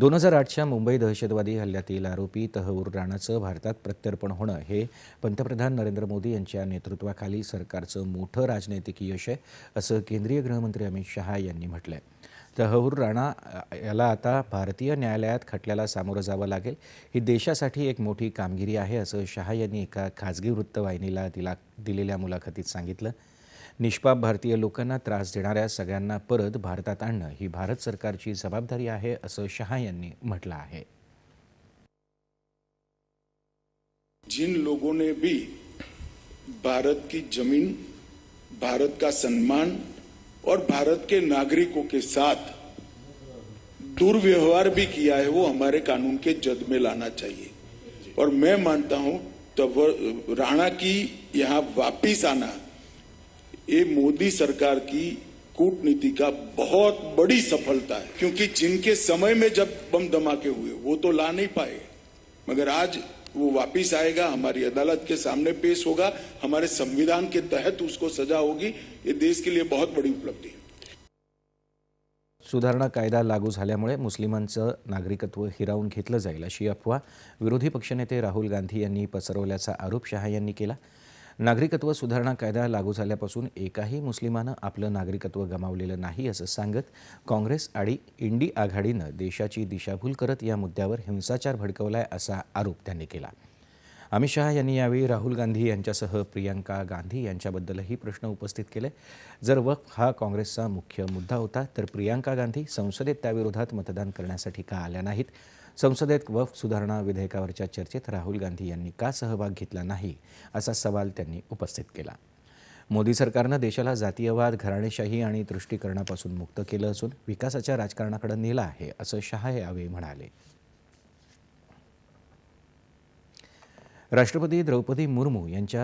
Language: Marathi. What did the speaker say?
दोन हजार आठच्या मुंबई दहशतवादी हल्ल्यातील आरोपी तहवूर राणाचं भारतात प्रत्यर्पण होणं हे पंतप्रधान नरेंद्र मोदी यांच्या नेतृत्वाखालील सरकारचं मोठं राजनैतिक यश आहे असं केंद्रीय गृहमंत्री अमित शहा यांनी म्हटलं आहे तहवूर राणा याला आता भारतीय न्यायालयात खटल्याला सामोरं जावं लागेल. ही देशासाठी एक मोठी कामगिरी आहे असं शहा यांनी एका खाजगी वृत्तवाहिनीला दिला दिलेल्या मुलाखतीत सांगितलं. निष्पाप भारतीय लोकांना त्रास देणाऱ्या सगळ्यांना परत भारतात आणणं ही भारत सरकारची जबाबदारी आहे, असं शहा यांनी म्हटलं आहे. जिन लोगों ने भी भारत की ज़मीन, भारत का सम्मान और भारत के नागरिकों के साथ दुर्व्यवहार भी किया है, वो हमारे कानून के जद में लाना चाहिए। और मैं मानता हूँ, तब राणा की यहाँ वापिस आना ये मोदी सरकार की कूटनीति का बहुत बड़ी सफलता है, क्योंकि जिनके समय में जब बम धमाके हुए, वो तो ला नहीं पाए। मगर आज वो वापिस आएगा, हमारी अदालत के सामने पेश होगा, हमारे संविधान के तहत उसको सजा होगी, ये देश के लिए बहुत बड़ी उपलब्धि है। सुधारणा कायदा लागू झाल्यामुळे मुस्लिमांचं नागरिकत्व हिरावून घेतलं जाईल अशी अफवा विरोधी पक्षनेते राहुल गांधी यांनी पसरवल्याचा आरोप शहा यांनी केला. नागरिकत्व सुधारणा कायदा लागू झाल्यापासून एकाही मुस्लिमानं आपलं नागरिकत्व गमावलेलं नाही असं सांगत काँग्रेस आणि इंडी आघाडीनं देशाची दिशाभूल करत या मुद्द्यावर हिंसाचार भडकवलाय असा आरोप त्यांनी केला. अमित शहा यांनी यावेळी राहुल गांधी यांच्यासह प्रियंका गांधी यांच्याबद्दलही प्रश्न उपस्थित केले. जर वक्फ हा काँग्रेसचा मुख्य मुद्दा होता तर प्रियंका गांधी संसदेत त्याविरोधात मतदान करण्यासाठी का आल्या नाहीत? संसदेत वक्फ सुधारणा विधेयकावरच्या चर्चेत राहुल गांधी यांनी का सहभाग घेतला नाही असा सवाल त्यांनी उपस्थित केला. मोदी सरकारनं देशाला जातीयवाद घराणेशाही आणि तुष्टीकरणापासून मुक्त केलं असून विकासाच्या राजकारणाकडे नेलं आहे असं शहा यावेळी म्हणाले. राष्ट्रपती द्रौपदी मुर्मू यांच्या